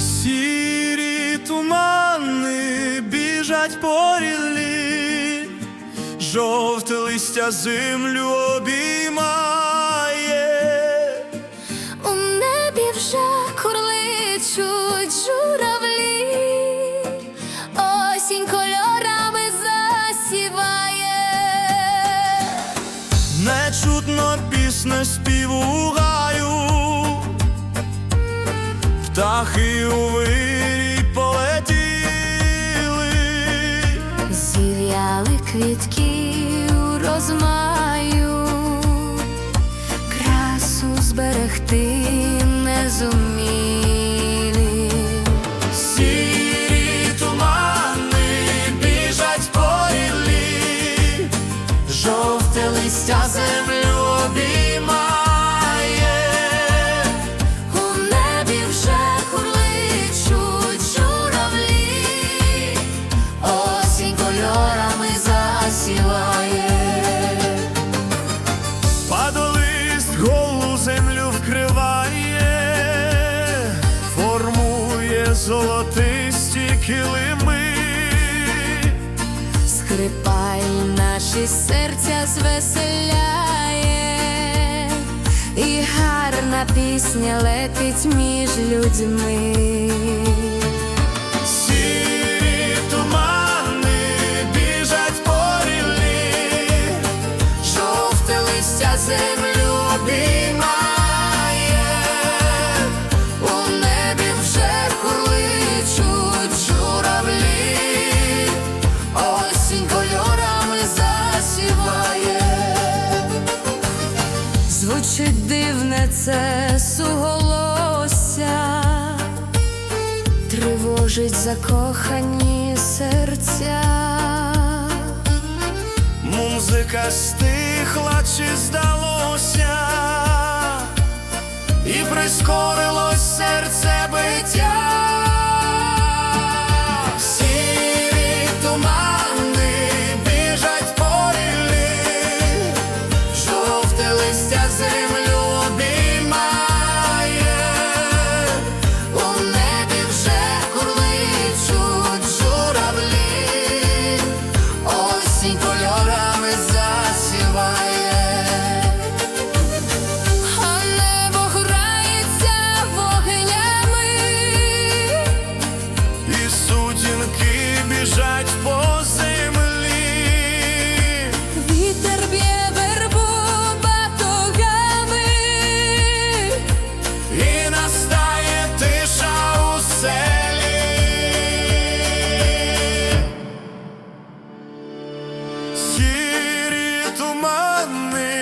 сірі тумани біжать по жовте листя землю обіймає, у небі вже курличуть журавлі, осінь кольорами засіває, нечутно пісне співуга птахи у вирій полетіли, Зів'яли квітки у розмаю, золотисті килими, Скрипаль наші серця звеселяє, і гарна пісня летить між людьми. Дивне це суголосся, тривожить закохані серця. музика стихла, чи здалося, і прискорилось серце биття. сірі тумани.